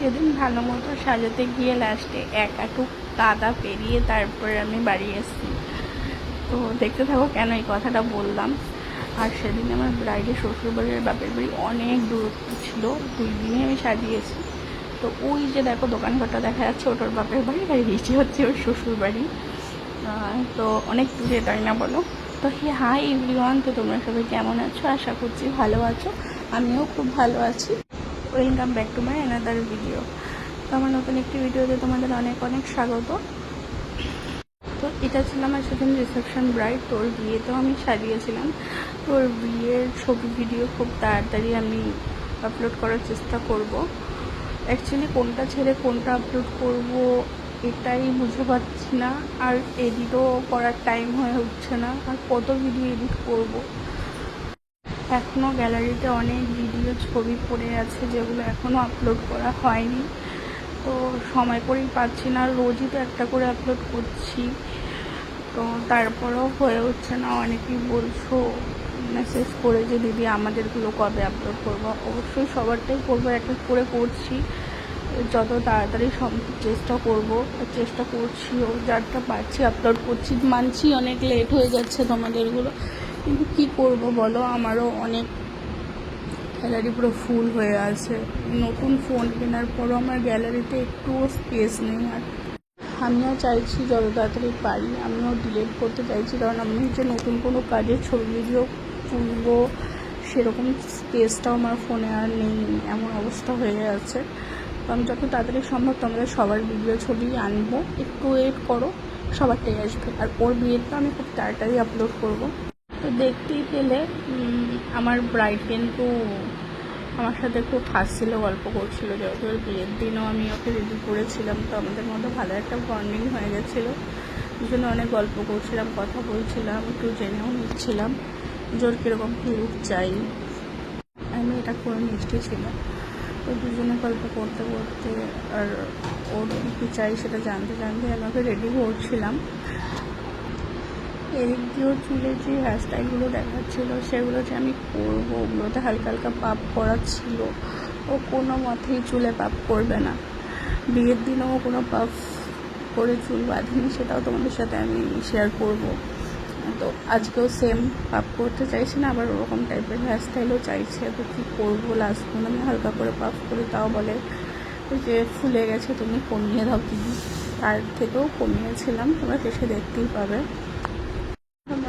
সেদিন ভালো মতো সাজাতে গিয়ে লাস্টে এক আটু কাদা পেরিয়ে তারপরে আমি বাড়ি এসেছি। তো দেখতে থাকো কেন এই কথাটা বললাম। আর সেদিন আমার ব্রাইডের শ্বশুরবাড়ির বাপের বাড়ি অনেক দূরত্ব ছিল। দুই দিনে আমি সাজিয়েছি। তো ওই যে দেখো দোকানঘরটা দেখা যাচ্ছে ওটার বাপের বাড়ি আর নিচে হচ্ছে ওর শ্বশুর বাড়ি তো অনেক দূরে, তাই না বলো? তো হে হাই এভরিওয়ান তো তোমরা সবাই কেমন আছো? আশা করছি ভালো আছো। আমিও খুব ভালো আছি। Welcome back to my another video তো আমার নতুন একটি ভিডিওতে তোমাদের অনেক অনেক স্বাগত। তো এটা ছিল আমার সেদিন রিসেপশন ব্রাইড তোর বিয়েতেও আমি সাজিয়েছিলাম। তোর বিয়ের ছবি ভিডিও খুব তাড়াতাড়ি আমি আপলোড করার চেষ্টা করব। অ্যাকচুয়ালি কোনটা ছেড়ে কোনটা আপলোড করব এটাই বুঝে পাচ্ছি না। আর এডিটও করার টাইম হয়ে উঠছে না। আর কত ভিডিও এডিট করব? এখনও গ্যালারিতে অনেক ভিডিও ছবি পড়ে আছে যেগুলো এখনও আপলোড করা হয়নি। তো সময় করেই পাচ্ছি না, রোজই তো একটা করে আপলোড করছি। তো তারপরেও হয়ে উঠছে না, অনেকেই বলছো মেসেজ করে যে দিদি, আমাদেরগুলো কবে আপলোড করব? অবশ্যই সবারটাই করব এক এক করে করছি। যত তাড়াতাড়ি সব চেষ্টা করব, চেষ্টা করছিও, যারটা পারছি আপলোড করছি। মানছি অনেক লেট হয়ে যাচ্ছে তোমাদেরগুলো। কিন্তু কি করব বলো? আমারও অনেক গ্যালারি পুরো ফুল হয়ে আছে। নতুন ফোন কেনার পরও আমার গ্যালারিতে একটুও স্পেস নেই আর। আমিও চাইছি যত তাড়াতাড়ি পারি, আমিও ডিলিট করতে চাইছি, কারণ আমি যে নতুন কোনো কাজের ছবি ভিডিও তুলবো, সেরকম স্পেসটাও আমার ফোনে আর নেই, এমন অবস্থা হয়ে আছে। তো আমি যত তাড়াতাড়ি সম্ভব তোমাদের সবার ভিডিও ছবি আনব, একটু ওয়েট করো, সবারটাই আসবে। আর ওর বিয়েটা আমি খুব তাড়াতাড়ি আপলোড করব। তো দেখতেই পেলে আমার ব্রাইড কিন্তু আমার সাথে খুব হাসছিল, গল্প করছিল যেহেতু বিয়ের দিনও আমি ওকে রেডি করেছিলাম, তো আমাদের মধ্যে ভালো একটা বন্ডিং হয়ে গেছিল। দুজনে অনেক গল্প করছিলাম, কথা বলছিলাম, একটু জেনেও নিচ্ছিলাম জোর কীরকম কী চাই। আমি এটা করে মিষ্টি ছিল। তো দুজনে গল্প করতে করতে আর ওর কী চাই সেটা জানতে জানতে আমি ওকে রেডি করছিলাম। এদিক দিয়েও চুলে যে হেয়ারস্টাইলগুলো দেখাচ্ছিলো, সেগুলো যে আমি করব ওগুলোতে হালকা হালকা পাপ করা ছিল। ও কোনো মতেই চুলে পাপ করবে না। বিয়ের দিনেও কোনো পাপ করে চুল বাঁধিনি, সেটাও তোমাদের সাথে আমি শেয়ার করব। তো আজকেও সেম পাপ করতে চাইছি না, আবার ওরকম টাইপের হেয়ারস্টাইলও চাইছে। তো কী করব? লাস্ট পর্যন্ত আমি হালকা করে পাপ করি, তাও বলে যে, ফুলে গেছে, তুমি কমিয়ে দাও। দিদি তার থেকেও কমিয়েছিলাম, তোমরা এসে দেখতেই পাবে।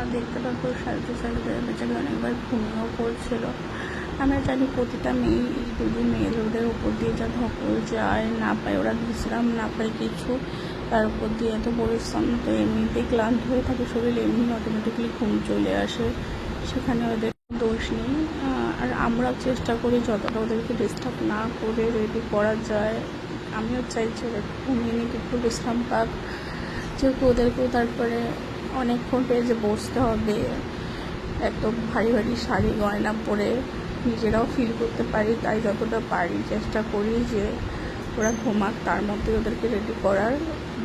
তোমরা দেখতে পাবো সাজতে সাজতে বেচারি অনেকবার ঘুমিয়েও পড়ছিল। আমরা জানি প্রতিটা মেয়ে যদি মেয়ে লোকদের উপর দিয়ে যা ধকল যায়, না পায় ওরা বিশ্রাম, না পায় কিছু, তার উপর দিয়ে এত পরিশ্রম তো এমনিতেই ক্লান্ত হয়ে থাকে, শরীর এমনি অটোমেটিকলি ঘুম চলে আসে। সেখানে ওদের দোষ নেই। আর আমরাও চেষ্টা করি যতটা ওদেরকে ডিস্টার্ব না করে রেডি করা যায়। আমিও চাইছি ওদের ঘুমিয়ে নিতে একটু বিশ্রাম পাক। যেহেতু ওদেরকেও তারপরে অনেকক্ষণ পেজে বসতে হবে। এত ভারী ভারী শাড়ি, গয়না পরে নিজেরাও ফিল করতে পারি, তাই যতটা পারি চেষ্টা করি যে ওরা ঘুমাক, তার মধ্যে ওদেরকে রেডি করার।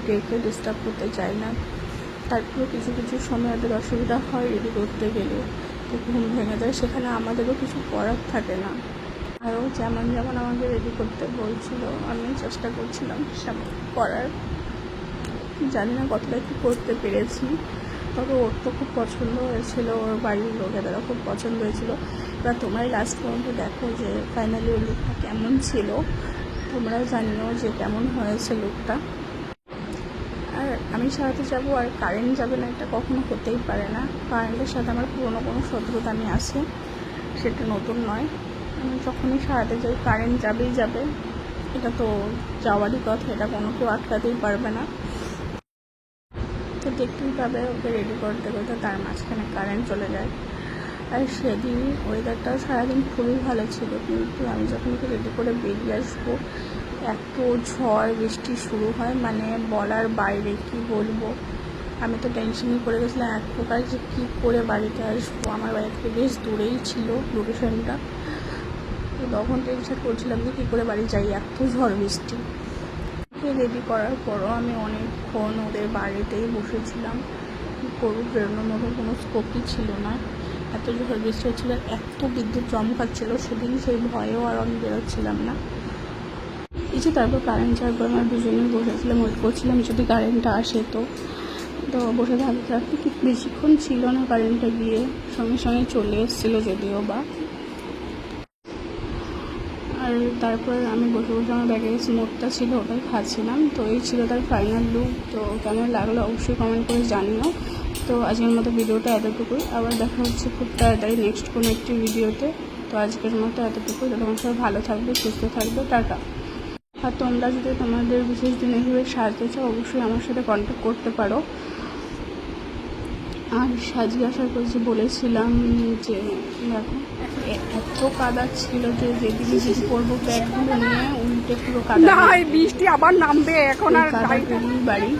ডেকে ডিস্টার্ব করতে চাই না। তারপরে কিছু কিছু সময় ওদের অসুবিধা হয় রেডি করতে গেলে। তো ঘুম ভেঙে যায়, সেখানে আমাদেরও কিছু করার থাকে না। আরও যেমন যেমন আমাকে রেডি করতে বলছিল, আমি চেষ্টা করছিলাম সেমন করার। জানি না কতটা কি করতে পেরেছি। তবে ওর তো খুব পছন্দ হয়েছিল, ওর বাড়ির লোকেদেরও খুব পছন্দ হয়েছিল। এবার তোমরাই লাস্ট পর্যন্ত দেখো যে ফাইনালি ওর লুকটা কেমন ছিল। তোমরাও জানিও যে কেমন হয়েছে লুকটা আর আমি সারাতে যাব আর কারেন্ট যাবে না, এটা কখনো হতেই পারে না। কারেন্টের সাথে আমার পুরোনো কোনো শত্রুতা আমি আছে, সেটা নতুন নয়। আমি যখনই সারাতে যাই কারেন্ট যাবেই যাবে। এটা তো যাওয়ারই কথা, এটা কোনো কেউ আটকাতেই পারবে না। দেখতেই পাবে, ওকে রেডি করতে করতে তার মাঝখানে কারেন্ট চলে যায়। আর সেদিন ওয়েদারটাও সারাদিন খুবই ভালো ছিল, কিন্তু আমি যখন ওকে রেডি করে বেরিয়ে আসব, এত ঝড়, বৃষ্টি শুরু হয় মানে বলার বাইরে কি বলব? আমি তো টেনশনই করে গেছিলাম, এক প্রকার যে কী করে বাড়িতে আসব? আমার বাড়ি থেকে বেশ দূরেই ছিল লোকেশনটা তো তখন টেনশন করছিলাম যে কী করে বাড়ি যাই, এত ঝড়, বৃষ্টি। ওকে রেডি করার পরও আমি অনেকক্ষণ ওদের বাড়িতেই বসেছিলাম। গরু বেরোনোর মতো কোনো স্কোপই ছিল না। এত ঝড় বৃষ্টি হচ্ছিল, এত বিদ্যুৎ চমকাচ্ছিল সেদিন সেই ভয়েও আর আমি বেরোচ্ছিলাম না। দিয়েছি তারপর কারেন্ট যাওয়ার পর আমরা দুজনে বসেছিলাম ওয়েট করছিলাম যদি কারেন্টটা আসে তো। তো বসে থাকতে থাকতে বেশিক্ষণ ছিল না কারেন্টটা গিয়ে, সঙ্গে সঙ্গে চলে এসেছিল যদিও বা। আর তারপর আমি বসে বসে আমার ব্যাগে স্মোকটা ছিল ওটাই খাচ্ছিলাম। তো এই ছিল তার ফাইনাল লুক তো কেমন লাগল অবশ্যই কমেন্ট করে জানিও। তো আজকের মতো ভিডিওটা এতটুকুই। আবার দেখা হচ্ছে খুব তাড়াতাড়ি নেক্সট কোনো একটি ভিডিওতে। তো আজকের মতো এতটুকুই। তো তোমার সবাই ভালো থাকবে, সুস্থ থাকবে। টাটা। আর তোমরা যদি তোমাদের বিশেষ দিনে হিসেবে সাজতে চাও, অবশ্যই আমার সাথে কন্ট্যাক্ট করতে পারো। আর সাজিয়ে আসার পর যে বলেছিলাম যে দেখো এত কাদা ছিল যে যেদিকে যেদি করব ব্যাগগুলো নিয়ে উল্টে পুরো কাদা বৃষ্টি আবার নামবে এখন আর বাড়ি।